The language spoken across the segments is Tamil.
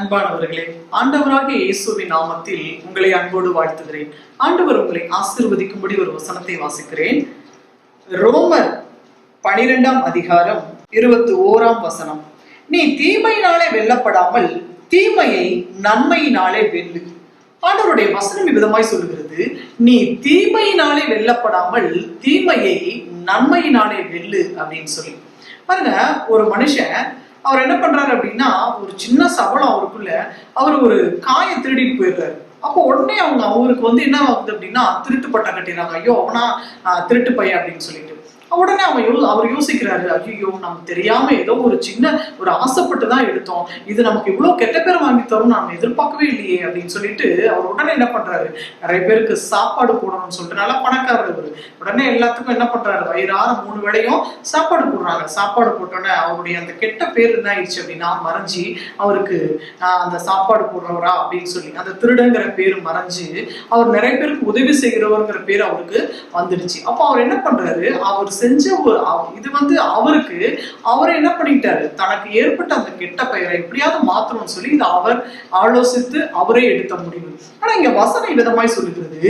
அன்பானவர்களே ஆண்டவராக இயேசுவின் நாமத்தில் உங்களை அன்போடு வாழ்த்துகிறேன். ஆண்டவர் உங்களை ஆசிர்வதிக்கும்படி ஒரு வசனத்தை வாசிக்கிறேன். ரோமர் பனிரெண்டாம் அதிகாரம் இருபத்தி ஓராம் வசனம். நீ தீமையினாலே வெல்லப்படாமல் தீமையை நன்மையினாலே வெல்லு. ஆண்டவருடைய வசனம் விதமாய் சொல்லுகிறது நீ தீமையினாலே வெல்லப்படாமல் தீமையை நன்மையினாலே வெல்லு அப்படின்னு சொல்லி. பாருங்க ஒரு மனுஷன் அவர் என்ன பண்றாரு அப்படின்னா ஒரு சின்ன சபலம் அவருக்குள்ள அவர் ஒரு காயை திருடிட்டு போயிடுறாரு. அப்போ உடனே அவங்க அவருக்கு வந்து என்ன ஆகுது அப்படின்னா திருட்டு பட்டம் கட்டிடுறாங்க. ஐயோ அவனா திருட்டு பையன் அப்படின்னு சொல்லிட்டு. உடனே அவன் யோ அவர் யோசிக்கிறாரு ஐயோ நமக்கு தெரியாம ஏதோ ஒரு சின்ன ஒரு ஆசைப்பட்டு தான் எடுத்தோம். இது நமக்கு இவ்வளவு கெட்ட பேர் வாங்கி தரும் நான் எதிர்பார்க்கவே இல்லையே அப்படின்னு சொல்லிட்டு அவர் உடனே என்ன பண்றாரு? நிறைய பேருக்கு சாப்பாடு போடணும்னு சொல்லிட்டு நல்லா பணக்காரர் அவர் உடனே எல்லாத்துக்கும் என்ன பண்றாரு? வயிறார மூணு வேளையும் சாப்பாடு போடுறாங்க. சாப்பாடு போட்டோன்னே அவருடைய அந்த கெட்ட பேர் என்ன ஆயிடுச்சு அப்படின்னா மறைஞ்சி அவருக்கு நான் அந்த சாப்பாடு போடுறவரா? அப்படின்னு சொல்லி அந்த திருடங்கிற பேர் மறைஞ்சு அவர் நிறைய பேருக்கு உதவி செய்கிறவர்ங்கிற பேர் அவருக்கு வந்துடுச்சு. அப்போ அவர் என்ன பண்றாரு? அவர் செஞ்ச ஒரு இது வந்து அவருக்கு அவர் என்ன பண்ணிட்டாரு? தனக்கு ஏற்பட்ட அந்த கெட்ட பெயரை எப்படியாவது மாத்தணும்னு சொல்லி இதை அவர் ஆலோசித்து அவரே எடுத்த முடிவு. ஆனா இங்க வசனம் விதமாய் சொல்லுகிறது.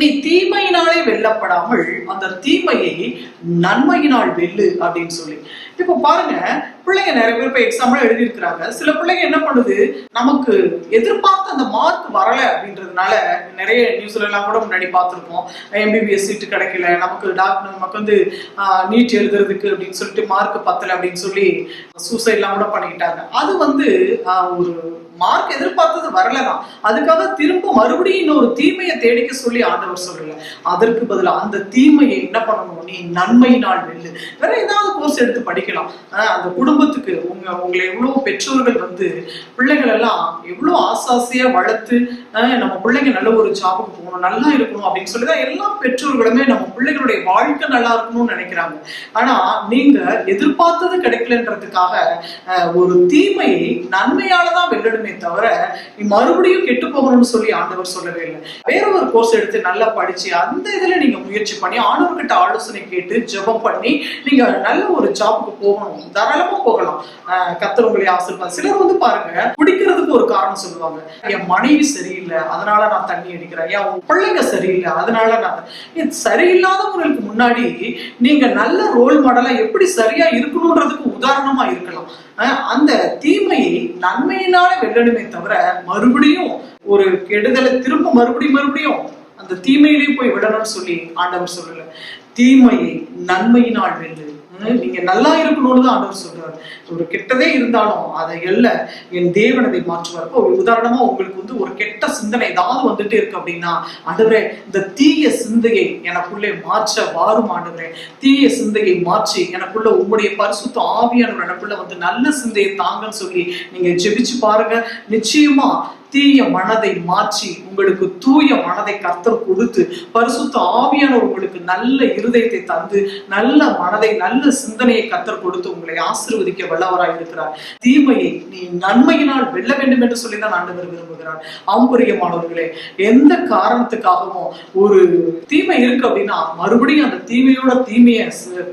நீ தீமையினாலே வெல்லப்படாமல் அந்த தீமையை நன்மையினால் வெல்லு அப்படின்னு சொல்லி. இப்போ பாருங்க பிள்ளைங்க நிறைய பேர் இப்போ எக்ஸாம்லாம் எழுதியிருக்கிறாங்க. சில பிள்ளைங்க என்ன பண்ணுது? நமக்கு எதிர்பார்த்த அந்த மார்க் வரல அப்படின்றதுனால நிறைய நியூஸ்ல எல்லாம் கூட முன்னாடி பார்த்துருப்போம். எம்பிபிஎஸ் சீட்டு கிடைக்கல நமக்கு டாக்டர் நமக்கு வந்து நீட் எழுதுறதுக்கு அப்படின்னு சொல்லிட்டு மார்க் பத்தல அப்படின்னு சொல்லி சூசைட்லாம் கூட பண்ணிக்கிட்டாங்க. அது வந்து ஒரு மார்க் எதிர்பார்த்தது வரலதான். அதுக்காக திரும்ப மறுபடியும் இன்னொரு தீமையை தேடிக்க சொல்லி ஆண்டவர் சொல்லல. அதற்கு பதிலா அந்த தீமையை என்ன பண்ணணும்? நீ நன்மையினால் வெல்லு வேற ஏதாவது கோர்ஸ் எடுத்து படிக்கலாம். ஆஹ் அந்த குடும்பத்துக்கு உங்க உங்களை எவ்வளவு பெற்றோர்கள் வந்து பிள்ளைகள் எல்லாம் எவ்வளவு ஆசாசியா வளர்த்து ஆஹ் நம்ம பிள்ளைங்க நல்ல ஒரு ஜாபுக்கு போகணும் நல்லா இருக்கணும் அப்படின்னு சொல்லிதான் எல்லா பெற்றோர்களுமே நம்ம பிள்ளைகளுடைய வாழ்க்கை நல்லா இருக்கணும்னு நினைக்கிறாங்க. ஆனா நீங்க எதிர்பார்த்தது கிடைக்கலன்றதுக்காக ஆஹ் ஒரு தீமையை நன்மையால தான் வெல்லணுமே தவிர நீ மறுபடியும் கெட்டு போகணும்னு சொல்லி ஆண்டவர் சொல்லவே இல்லை. வேற ஒரு கோர்ஸ் எடுத்து நல்லா படிச்சு அந்த இதுல நீங்க முயற்சி பண்ணி ஆண்டவர்கிட்ட ஆலோசனை கேட்டு ஜெபம் பண்ணி நீங்க நல்ல ஒரு ஜாபுக்கு போகணும். தாராளமா போகலாம். ஆஹ் உங்களை சிலர் வந்து பாருங்க குடிக்கிறதுக்கு ஒரு காரணம் சொல்லுவாங்க. என் மனைவி சரியில்லை அதனால நான் தண்ணி அடிக்கிறேன். என் பிள்ளைங்க சரியில்லை அதனால நான் சரியில்லாதவங்களுக்கு முன்னாடி நீங்க நல்ல ரோல் மாடலா எப்படி சரியா இருக்கணும்ன்றதுக்கு உதாரணமா இருக்கலாம். அந்த தீமையை நன்மையினால வெல்லணுமே தவிர மறுபடியும் ஒரு கெடுதலை திரும்ப மறுபடியும் மறுபடியும் அந்த தீமையிலேயே போய் விடணும்னு சொல்லி ஆண்டவர் சொல்லல. தீமையை நன்மையினால் வெல்லு. நீங்க நல்லா இருக்கணும்னு தான் ஆண்டவர் சொல்றாரு. ஒரு கெட்டதே இருந்தாலும் அதை எல்ல என் தேவன் அதை மாற்றுவார். ஒரு உதாரணமா உங்களுக்கு வந்து ஒரு கெட்ட சிந்தனை ஏதாவது வந்துட்டு இருக்கு அப்படின்னா ஆண்டவரே இந்த தீய சிந்தையை எனக்குள்ளே மாற்ற வாரும் ஆண்டவரே. தீய சிந்தையை மாற்றி எனக்குள்ள உங்களுடைய பரிசுத்த ஆவியானவர் எனக்குள்ள வந்து நல்ல சிந்தையை தாங்கன்னு சொல்லி நீங்க ஜெபிச்சு பாருங்க. நிச்சயமா தீய மனதை மாற்றி உங்களுக்கு தூய மனதை கர்த்தர் கொடுத்து பரிசுத்த ஆவியானவர் உங்களுக்கு நல்ல இருதயத்தை தந்து நல்ல மனதை நல்ல சிந்தனையை கர்த்தர் கொடுத்து உங்களை ஆசிர்வதிக்க வல்லவராய் இருக்கிறார். தீமையை நீ நன்மையினால் வெல்ல வேண்டும் என்று சொல்லி தான் ஆண்டவர் விரும்புகிறார். ஆம்பரியமானவர்களே எந்த காரணத்துக்காகவும் ஒரு தீமை இருக்கு அப்படின்னா மறுபடியும் அந்த தீமையோட தீமையை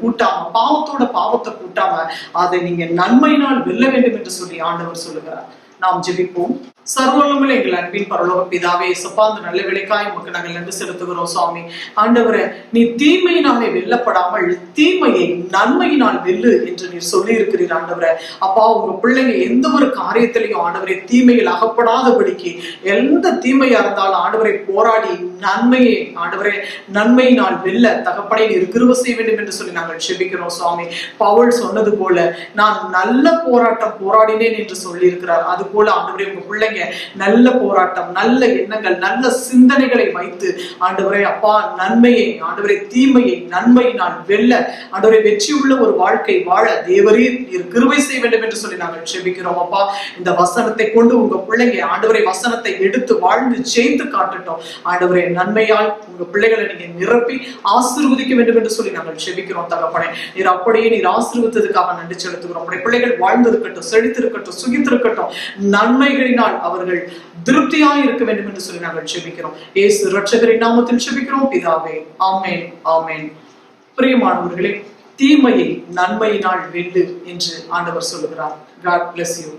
கூட்டாம பாவத்தோட பாவத்தை கூட்டாம அதை நீங்க நன்மையினால் வெல்ல வேண்டும் என்று சொல்லி ஆண்டவர் சொல்லுகிறார். நாம் ஜெபிப்போம். சர்வலமில் எங்கள் அன்பின் பரலோக பிதாவே சப்பா அந்த நல்ல விலைக்காய் உமக்கு நாங்கள் நன்றி செலுத்துகிறோம் சுவாமி. ஆண்டவரை நீ தீமையினாலே வெல்லப்படாமல் தீமையை நன்மையினால் வெல்லு என்று நீர் சொல்லி இருக்கிறீர் ஆண்டவரே. அப்பா உங்க பிள்ளைங்க எந்த ஒரு காரியத்திலையும் ஆண்டவரை தீமையில் அகப்படாதபடிக்கு எந்த தீமையா இருந்தாலும் ஆண்டவரை போராடி நன்மையை ஆண்டவரே நன்மையினால் வெல்ல தகப்பனை நீர் கிருப செய்ய வேண்டும் என்று சொல்லி நாங்கள் செபிக்கிறோம் சுவாமி. பவுல் சொன்னது போல நான் நல்ல போராட்டம் போராடினேன் என்று சொல்லி இருக்கிறார் அது போல ஆண்டவரே உங்க பிள்ளைங்க நல்ல போராட்டம் நல்ல எண்ணங்கள் நல்ல சிந்தனைகளை வைத்து ஆண்டவரை அப்பா நன்மையை ஆண்டவரை தீமையை நன்மையினால் வெல்ல வெற்றி உள்ள ஒரு வாழ்க்கை வாழ தேவரே நீர் கிருவை செய்ய வேண்டும் என்று சொல்லி நாங்கள் செபிக்கிறோம் அப்பா. இந்த வசனத்தை கொண்டு உங்க பிள்ளைங்க ஆண்டவரை வசனத்தை எடுத்து வாழ்ந்து ஜெயித்து காட்டட்டும். ஆண்டவரை நன்மையால் உங்க பிள்ளைகளை நீங்க நிரப்பி ஆசிர்வதிக்க வேண்டும் என்று சொல்லி நாங்கள் செபிக்கிறோம் தகப்பனே. நீர் அப்படியே நீர் ஆசிர்வத்ததுக்காக நன்றி செலுத்துகிறோம். உடைய பிள்ளைகள் வாழ்ந்திருக்கட்டும் செழித்திருக்கட்டும் சுகித்திருக்கட்டும். நன்மைகளினால் அவர்கள் திருப்தியாய் இருக்க வேண்டும் என்று சொல்லி நாங்கள் செபிக்கிறோம். ஏசு ரட்சகரின் நாமத்தில் செபிக்கிறோம். பிதாவே ஆமேன் ஆமேன். பிரியமானவர்களே தீமையை நன்மையினால் வெல்லு என்று ஆண்டவர் சொல்லுகிறார். God bless you